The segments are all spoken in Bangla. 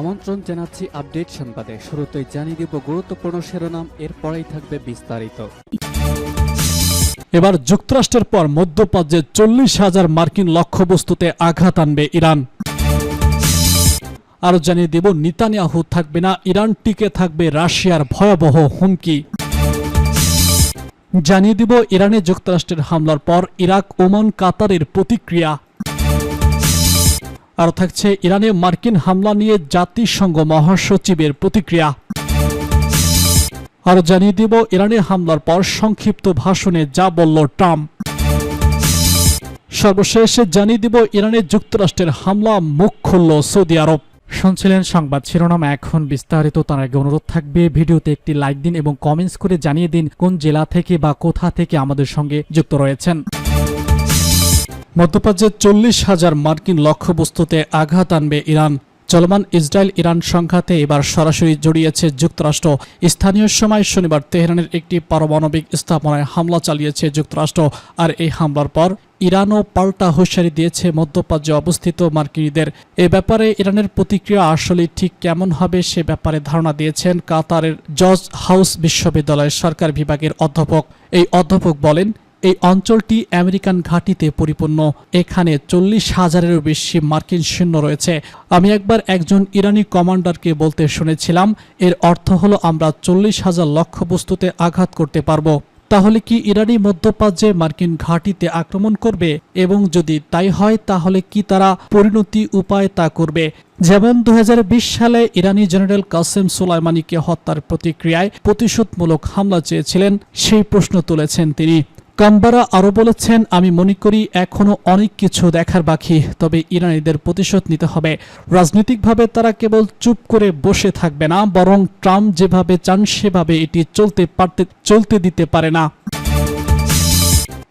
আমন্ত্রণ জানাচ্ছি আপডেট সংবাদে। শুরুতেই জানিয়ে দিব গুরুত্বপূর্ণ শিরোনাম, এরপরেই থাকবে বিস্তারিত। এবার যুক্তরাষ্ট্রের পর মধ্যপ্রাচ্যে চল্লিশ হাজার মার্কিন লক্ষ্যবস্তুতে আঘাত আনবে ইরান। আরও জানিয়ে দেব, নিতানিয়াহু থাকবে না, ইরান টিকে থাকবে রাশিয়ার ভয়াবহ হুমকি। জানিয়ে দিব, ইরানে যুক্তরাষ্ট্রের হামলার পর ইরাক, ওমান, কাতারের প্রতিক্রিয়া। আর থাকছে ইরানে মার্কিন হামলা নিয়ে জাতিসংঘ মহাসচিবের প্রতিক্রিয়া। আরও জানিয়ে দিব, ইরানে হামলার পর সংক্ষিপ্ত ভাষণে যা বলল ট্রাম্প। সর্বশেষ জানিয়ে দিব, ইরানে যুক্তরাষ্ট্রের হামলা মুখ খুলল সৌদি আরব। শুনছিলেন সংবাদ শিরোনাম, এখন বিস্তারিত, তার আগে অনুরোধ থাকবে, ভিডিওতে একটি লাইক দিন এবং কমেন্টস করে জানিয়ে দিন কোন জেলা থেকে বা কোথা থেকে আমাদের সঙ্গে যুক্ত রয়েছেন। মধ্যপ্রাচ্যে চল্লিশ হাজার মার্কিন লক্ষ্যবস্তুতে আঘাত আনবে ইরান। চলমান ইসরায়েল ইরান সংঘাতে এবার সরাসরি জড়িয়েছে যুক্তরাষ্ট্র। স্থানীয় সময় শনিবার তেহরানের একটি পারমাণবিক স্থাপনায় হামলা চালিয়েছে যুক্তরাষ্ট্র, আর এই হামলার পর ইরানও পাল্টা হুঁশিয়ারি দিয়েছে মধ্যপ্রাচ্যে অবস্থিত মার্কিনীদের। এ ব্যাপারে ইরানের প্রতিক্রিয়া আসলে ঠিক কেমন হবে সে ব্যাপারে ধারণা দিয়েছেন কাতারের জর্জ হাউস বিশ্ববিদ্যালয়ের সরকার বিভাগের অধ্যাপক। এই অধ্যাপক বলেন এই অঞ্চলটি আমেরিকান ঘাঁটিতে পরিপূর্ণ। এখানে চল্লিশ হাজারেরও বেশি মার্কিন সৈন্য রয়েছে। আমি একবার একজন ইরানি কমান্ডারকে বলতে শুনেছিলাম, এর অর্থ হলো আমরা চল্লিশ হাজার লক্ষ্যবস্তুতে আঘাত করতে পারব। তাহলে কি ইরানি মধ্যপ্রাচ্যে মার্কিন ঘাঁটিতে আক্রমণ করবে? এবং যদি তাই হয়, তাহলে কি তারা পরিণতি উপায় তা করবে? যেমন দু হাজার বিশ সালে ইরানি জেনারেল কাসেম সোলাইমানিকে হত্যার প্রতিক্রিয়ায় প্রতিশোধমূলক হামলা চেয়েছিলেন, সেই প্রশ্ন তুলেছেন তিনি। কাম্বারা আরও বলেছেন, আমি মনে করি এখনও অনেক কিছু দেখার বাকি, তবে ইরানিদের প্রতিশোধ নিতে হবে। রাজনৈতিকভাবে তারা কেবল চুপ করে বসে থাকবে না, বরং ট্রাম্প যেভাবে চান সেভাবে এটি চলতে পারতে, চলতে দিতে পারে না।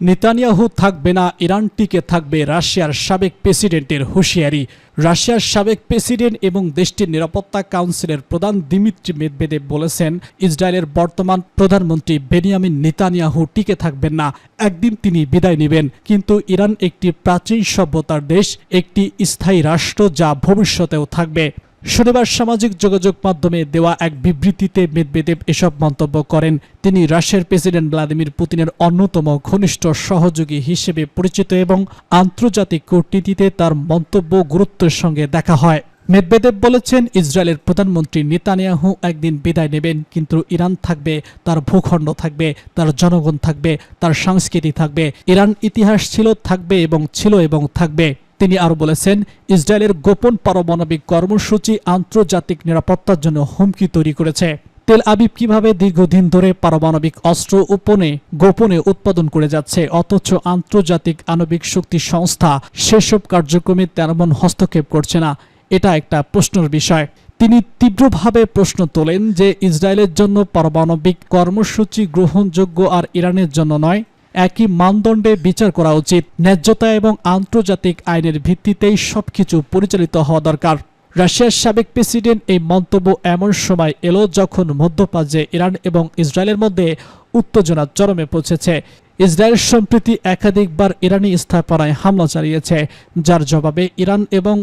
নেতানিয়াহু থাকবে না, ইরান টিকে থাকবে রাশিয়ার সাবেক প্রেসিডেন্টের হুঁশিয়ারি। রাশিয়ার সাবেক প্রেসিডেন্ট এবং দেশটির নিরাপত্তা কাউন্সিলের প্রধান দিমিত্রি মেদভেদেব বলেছেন, ইসরায়েলের বর্তমান প্রধানমন্ত্রী বেনিয়ামিন নেতানিয়াহু টিকে থাকবেন না, একদিন তিনি বিদায় নেবেন। কিন্তু ইরান একটি প্রাচীন সভ্যতার দেশ, একটি স্থায়ী রাষ্ট্র যা ভবিষ্যতেও থাকবে। শনিবার সামাজিক যোগাযোগ মাধ্যমে দেওয়া এক বিবৃতিতে মেদবেদেব এসব মন্তব্য করেন। তিনি রাশিয়ার প্রেসিডেন্ট ভ্লাদিমির পুতিনের অন্যতম ঘনিষ্ঠ সহযোগী হিসেবে পরিচিত এবং আন্তর্জাতিক কূটনীতিতে তার মন্তব্য গুরুত্বের সঙ্গে দেখা হয়। মেদবেদেব বলেছেন, ইসরায়েলের প্রধানমন্ত্রী নেতানিয়াহু একদিন বিদায় নেবেন, কিন্তু ইরান থাকবে, তার ভূখণ্ড থাকবে, তার জনগণ থাকবে, তার সংস্কৃতি থাকবে, ইরান ইতিহাস ছিল, থাকবে এবং ছিল এবং থাকবে। তিনি আরও বলেছেন, ইসরায়েলের গোপন পারমাণবিক কর্মসূচি আন্তর্জাতিক নিরাপত্তার জন্য হুমকি তৈরি করেছে। তেল আবিব কীভাবে দীর্ঘদিন ধরে পারমাণবিক অস্ত্র উপনে, গোপনে উৎপাদন করে যাচ্ছে, অথচ আন্তর্জাতিক আণবিক শক্তি সংস্থা সেসব কার্যক্রমে তেমন হস্তক্ষেপ করছে না, এটা একটা প্রশ্নের বিষয়। তিনি তীব্রভাবে প্রশ্ন তোলেন যে, ইসরায়েলের জন্য পারমাণবিক কর্মসূচি গ্রহণযোগ্য আর ইরানের জন্য নয়। একই মানদণ্ডে বিচার করা উচিত। ন্যায্যতা এবং আন্তর্জাতিক আইনের ভিত্তিতেই সবকিছু পরিচালিত হওয়া দরকার। রাশিয়ার সাবেক প্রেসিডেন্ট এই মন্তব্য এমন সময় এলো যখন মধ্যপ্রাচ্যে ইরান এবং ইসরায়েলের মধ্যে উত্তেজনা চরমে পৌঁছেছে। ইসরায়েল সম্প্রতি একাধিকবার ইরানি স্থাপনায় হামলা চালিয়েছে, যার জবাবে ইরান এবং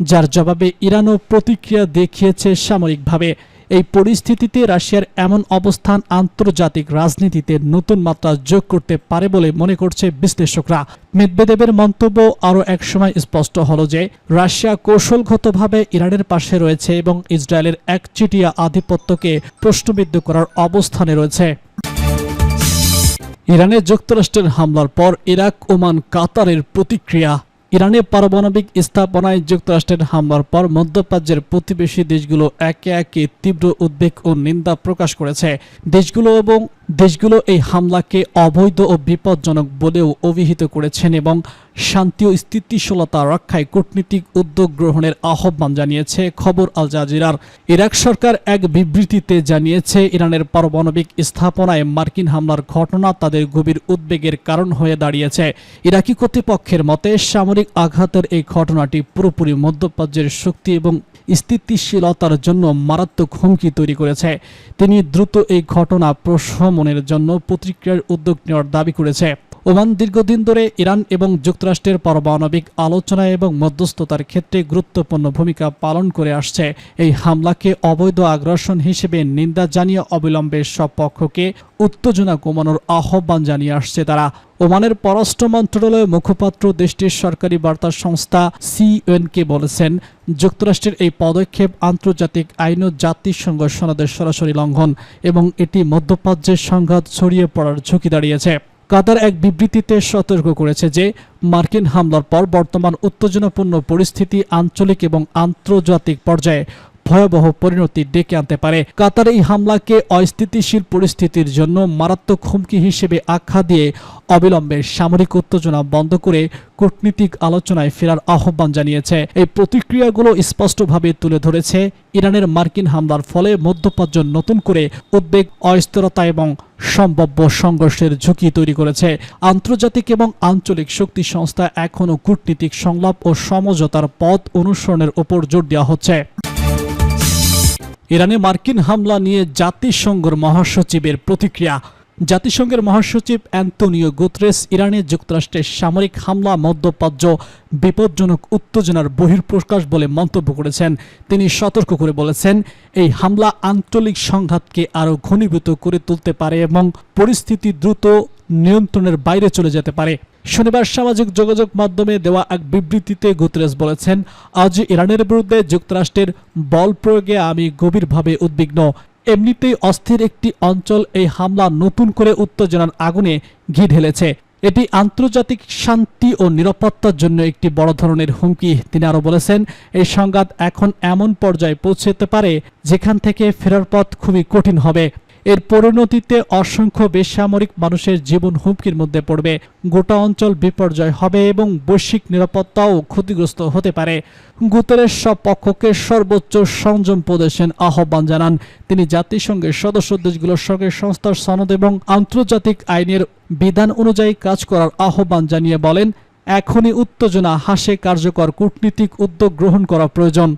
যার জবাবে ইরানও প্রতিক্রিয়া দেখিয়েছে সামরিকভাবে। এই পরিস্থিতিতে রাশিয়ার এমন অবস্থান আন্তর্জাতিক রাজনীতিতে নতুন মাত্রা যোগ করতে পারে বলে মনে করছে বিশ্লেষকরা। মেদবেদেবের মন্তব্য আরও একসময় স্পষ্ট হল যে, রাশিয়া কৌশলগতভাবে ইরানের পাশে রয়েছে এবং ইসরায়েলের একচিটিয়া আধিপত্যকে প্রশ্নবিদ্ধ করার অবস্থানে রয়েছে। ইরানে যুক্তরাষ্ট্রের হামলার পর ইরাক, ওমান, কাতারের প্রতিক্রিয়া ইরানে পারমাণবিক স্থাপনায় যুক্তরাষ্ট্রের হামলার পর মধ্যপ্রাচ্যের প্রতিবেশী দেশগুলো একে একে তীব্র উদ্বেগ ও নিন্দা প্রকাশ করেছে। দেশগুলো এবং দেশগুলো এই হামলাকে অবৈধ ও বিপজ্জনক বলেও অভিহিত করেছেন এবং শান্তি ও স্থিতিশীলতা রক্ষায় কূটনীতিক উদ্যোগ গ্রহণের আহ্বান জানিয়েছে খবর আল জাজিরার। ইরাক সরকার এক বিবৃতিতে জানিয়েছে, ইরানের পারমাণবিক স্থাপনায় মার্কিন হামলার ঘটনা তাদের গভীর উদ্বেগের কারণ হয়ে দাঁড়িয়েছে। ইরাকি কর্তৃপক্ষের মতে, সামরিক আঘাতের এই ঘটনাটি পুরোপুরি মধ্যপ্রাচ্যের শক্তি এবং স্থিতিশীলতার জন্য মারাত্মক হুমকি তৈরি করেছে। তিনি দ্রুত এই ঘটনা প্রশমনের জন্য প্রতিক্রিয়ার উদ্যোগ নেওয়ার দাবি করেছে। ওমান দীর্ঘদিন ধরে ইরান এবং যুক্তরাষ্ট্রের পারমাণবিক আলোচনা এবং মধ্যস্থতার ক্ষেত্রে গুরুত্বপূর্ণ ভূমিকা পালন করে আসছে। এই হামলাকে অবৈধ আগ্রাসন হিসেবে নিন্দা জানিয়ে অবিলম্বে সব পক্ষকে উত্তেজনা কমানোর আহ্বান জানিয়ে আসছে তারা। ওমানের পররাষ্ট্র মন্ত্রণালয়ের মুখপাত্র দেশটির সরকারি বার্তা সংস্থা সিএনকে বলেছেন, যুক্তরাষ্ট্রের এই পদক্ষেপ আন্তর্জাতিক আইন ও জাতিসংঘ সনদের সরাসরি লঙ্ঘন এবং এটি মধ্যপ্রাচ্যের সংঘাত ছড়িয়ে পড়ার ঝুঁকি দাঁড়িয়েছে। কাতার এক বিবৃতিতে সতর্ক করেছে যে, মার্কিন হামলার পর বর্তমান উত্তেজনাপূর্ণ পরিস্থিতি আঞ্চলিক এবং আন্তর্জাতিক পর্যায়ে ভয়াবহ পরিণতি ডেকে আনতে পারে। কাতার এই হামলাকে অস্থিতিশীল পরিস্থিতির জন্য মারাত্মক হুমকি হিসেবে আখ্যা দিয়ে অবিলম্বে সামরিক উত্তেজনা বন্ধ করে কূটনীতিক আলোচনায় ফেরার আহ্বান জানিয়েছে। এই প্রতিক্রিয়াগুলো স্পষ্টভাবে তুলে ধরেছে ইরানের মার্কিন হামলার ফলে মধ্যপ্রাচ্য নতুন করে উদ্বেগ, অস্থিরতা এবং সম্ভাব্য সংঘর্ষের ঝুঁকি তৈরি করেছে। আন্তর্জাতিক এবং আঞ্চলিক শক্তি সংস্থা এখনও কূটনীতিক সংলাপ ও সমঝোতার পথ অনুসরণের উপর জোর দেওয়া হচ্ছে। ইরানে মার্কিন হামলা নিয়ে জাতিসংঘের মহাসচিবের প্রতিক্রিয়া। জাতিসংঘের মহাসচিব অ্যান্তোনিও গুতরেস ইরানে যুক্তরাষ্ট্রের সামরিক হামলা মধ্যপ্রাচ্য বিপজ্জনক উত্তেজনার বহির্প্রকাশ বলে মন্তব্য করেছেন। তিনি সতর্ক করে বলেছেন, এই হামলা আঞ্চলিক সংঘাতকে আরও ঘনীভূত করে তুলতে পারে এবং পরিস্থিতি দ্রুত নিয়ন্ত্রণের বাইরে চলে যেতে পারে। শনিবার সামাজিক যোগাযোগ মাধ্যমে দেওয়া এক বিবৃতিতে গুতরেস বলেছেন, আজ ইরানের বিরুদ্ধে যুক্তরাষ্ট্রের বল প্রয়োগে আমি গভীরভাবে উদ্বিগ্ন। এমনিতেই অস্থির একটি অঞ্চল এই হামলা নতুন করে উত্তেজনার আগুনে ঘি ঢেলেছে। এটি আন্তর্জাতিক শান্তি ও নিরাপত্তার জন্য একটি বড় ধরনের হুমকি। তিনি আরও বলেছেন, এই সংঘাত এখন এমন পর্যায়ে পৌঁছতে পারে যেখান থেকে ফেরার পথ খুবই কঠিন হবে। এর পরিণতিতে অসংখ্য বেসামরিক মানুষের জীবন হুমকির মধ্যে পড়বে। গোটা অঞ্চল বিপর্যয় হবে এবং বৈশ্বিক নিরাপত্তাও ক্ষতিগ্রস্ত হতে পারে। গুতরের সব পক্ষকে সর্বোচ্চ সংযম প্রদর্শন আহ্বান জানান। তিনি জাতিসংঘের সদস্য দেশগুলোর সঙ্গে সংস্থার সনদ এবং আন্তর্জাতিক আইনের বিধান অনুযায়ী কাজ করার আহ্বান জানিয়ে বলেন, এখনই উত্তেজনা, হাসে কার্যকর কূটনীতিক উদ্যোগ গ্রহণ করা প্রয়োজন।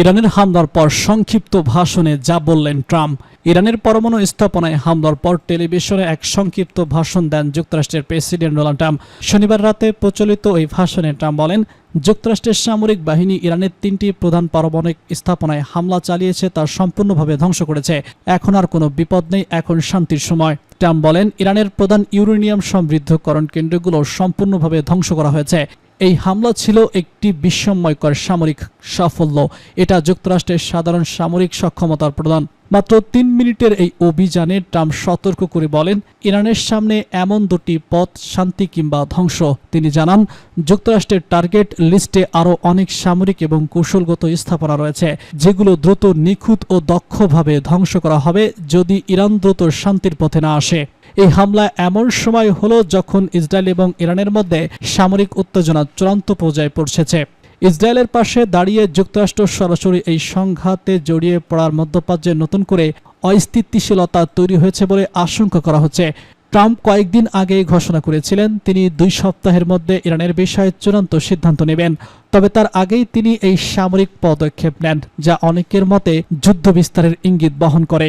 ইরানের হামলার পর সংক্ষিপ্ত ভাষণে যা বললেন ট্রাম্প, ইরানের পরমাণু স্থাপনায় হামলার পর টেলিভিশনে এক সংক্ষিপ্ত ভাষণ দেন যুক্তরাষ্ট্রের প্রেসিডেন্ট ডোনাল্ড ট্রাম্প। শনিবার রাতে প্রচলিত ওই ভাষণে ট্রাম্প বলেন, যুক্তরাষ্ট্রের সামরিক বাহিনী ইরানের তিনটি প্রধান পারমাণবিক স্থাপনায় হামলা চালিয়েছে, তা সম্পূর্ণভাবে ধ্বংস করেছে। এখন আর কোনো বিপদ নেই, এখন শান্তির সময়। ট্রাম্প বলেন, ইরানের প্রধান ইউরেনিয়াম সমৃদ্ধকরণ কেন্দ্রগুলো সম্পূর্ণভাবে ধ্বংস করা হয়েছে। এই হামলা ছিল একটি বিস্ময়কর সামরিক সাফল্য। এটা যুক্তরাষ্ট্রের সাধারণ সামরিক সক্ষমতার প্রদান মাত্র তিন মিনিটের এই অভিযানে ট্রাম্প সতর্ক করে বলেন, ইরানের সামনে এমন দুটি পথ শান্তি কিংবা ধ্বংস। তিনি জানান, যুক্তরাষ্ট্রের টার্গেট লিস্টে আরও অনেক সামরিক এবং কৌশলগত স্থাপনা রয়েছে, যেগুলো দ্রুত নিখুঁত ও দক্ষভাবে ধ্বংস করা হবে যদি ইরান দ্রুত শান্তির পথে না আসে। এই হামলা এমন সময় হলো যখন ইসরায়েল এবং ইরানের মধ্যে সামরিক উত্তেজনা চূড়ান্ত পর্যায়ে পৌঁছেছে ইসরায়েলের পাশে দাঁড়িয়ে যুক্তরাষ্ট্র সরাসরি এই সংঘাতে জড়িয়ে পড়ার মধ্যপ্রাচ্যে নতুন করে অস্থিতিশীলতা তৈরি হয়েছে বলে আশঙ্কা করা হচ্ছে। ট্রাম্প কয়েকদিন আগেই ঘোষণা করেছিলেন, তিনি দুই সপ্তাহের মধ্যে ইরানের বিষয়ে চূড়ান্ত সিদ্ধান্ত নেবেন। তবে তার আগেই তিনি এই সামরিক পদক্ষেপ নেন, যা অনেকের মতে যুদ্ধ বিস্তারের ইঙ্গিত বহন করে।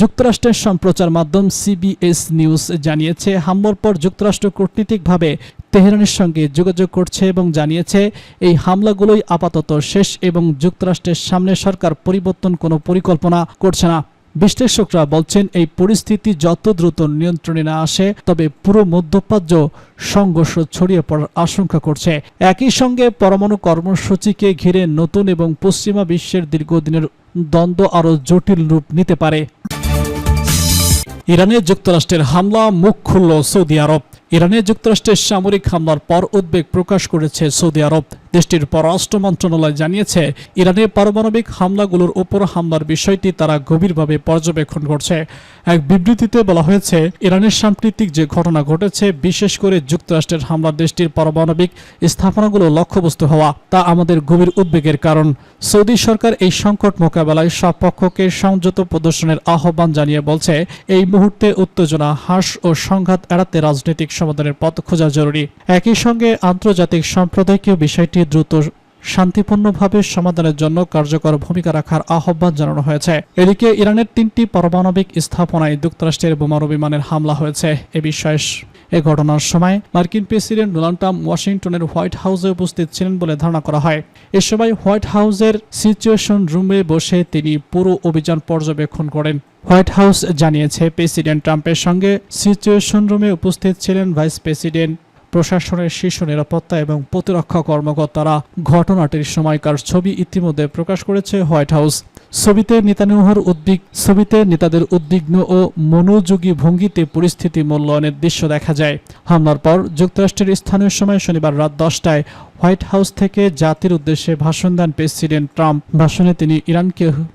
যুক্তরাষ্ট্রের সম্প্রচার মাধ্যম সিবিএস নিউজ জানিয়েছে, হামলার পর যুক্তরাষ্ট্র কূটনীতিকভাবে তেহরানের সঙ্গে যোগাযোগ করছে এবং জানিয়েছে, এই হামলাগুলোই আপাতত শেষ এবং যুক্তরাষ্ট্রের সামনে সরকার পরিবর্তন কোনো পরিকল্পনা করছে না। বিশ্লেষকরা বলছেন, এই পরিস্থিতি যত দ্রুত নিয়ন্ত্রণে না আসে, তবে পুরো মধ্যপ্রাচ্য সংঘর্ষ ছড়িয়ে পড়ার আশঙ্কা করছে। একই সঙ্গে পরমাণু কর্মসূচিকে ঘিরে নতুন এবং পশ্চিমা বিশ্বের দীর্ঘদিনের দ্বন্দ্ব আরও জটিল রূপ নিতে পারে। ইরানে যুক্তরাষ্ট্রের হামলা, মুখ খুলল সৌদি আরব। ইরানে যুক্তরাষ্ট্রের সামরিক হামলার পর উদ্বেগ প্রকাশ করেছে সৌদি আরব। দেশটির পররাষ্ট্র মন্ত্রণালয় জানিয়েছে ইরানের পারমাণবিক হামলাগুলোর উপর হামলার বিষয়টি তারা গভীরভাবে পর্যবেক্ষণ করছে। এক বিবৃতিতে বলা হয়েছে, ইরানের সাম্প্রতিক যে ঘটনা ঘটেছে, বিশেষ করে যুক্তরাষ্ট্রের হামলা দেশটির পারমাণবিক স্থাপনাগুলো লক্ষ্যবস্তু হওয়া, তা আমাদের গভীর উদ্বেগের কারণ। সৌদি সরকার এই সংকট মোকাবেলায় সব পক্ষকে সংযত প্রদর্শনের আহ্বান জানিয়ে বলছে, এই মুহূর্তে উত্তেজনা, হ্রাস ও সংঘাত এড়াতে রাজনৈতিক সমাধানের পথ খোঁজা জরুরি। একই সঙ্গে আন্তর্জাতিক সম্প্রদায়কেও বিষয়টি দ্রুত শান্তিপূর্ণভাবে সমাধানের জন্য কার্যকর ভূমিকা রাখার আহ্বান জানানো হয়েছে। এদিকে ইরানের তিনটি পারমাণবিক স্থাপনায় যুক্তরাষ্ট্রের বোমারু বিমানের হামলা হয়েছে। এ বিষয়ে এ ঘটনার সময় মার্কিন প্রেসিডেন্ট ডোনাল্ড ট্রাম্প ওয়াশিংটনের হোয়াইট হাউসে উপস্থিত ছিলেন বলে ধারণা করা হয়। এ সময় হোয়াইট হাউসের সিচুয়েশন রুমে বসে তিনি পুরো অভিযান পর্যবেক্ষণ করেন। হোয়াইট হাউস জানিয়েছে, প্রেসিডেন্ট ট্রাম্পের সঙ্গে সিচুয়েশন রুমে উপস্থিত ছিলেন ভাইস প্রেসিডেন্ট প্রশাসনের শীর্ষ নিরাপত্তা এবং প্রতিরক্ষা কর্মকর্তারা ঘটনাটির সময়কার ছবি ইতিমধ্যে প্রকাশ করেছে হোয়াইট হাউস। ছবিতে নেতানিয়াহুর উদ্বিগ ছবিতে নেতাদের উদ্বিগ্ন ও মনোযোগী ভঙ্গিতে পরিস্থিতি মূল্যায়নের দৃশ্য দেখা যায়। হামলার পর যুক্তরাষ্ট্রের স্থানীয় সময় শনিবার রাত দশটায় হোয়াইট হাউস থেকে জাতির উদ্দেশ্যে ভাষণ দেন প্রেসিডেন্ট ট্রাম্প। ভাষণে তিনি ইরানকে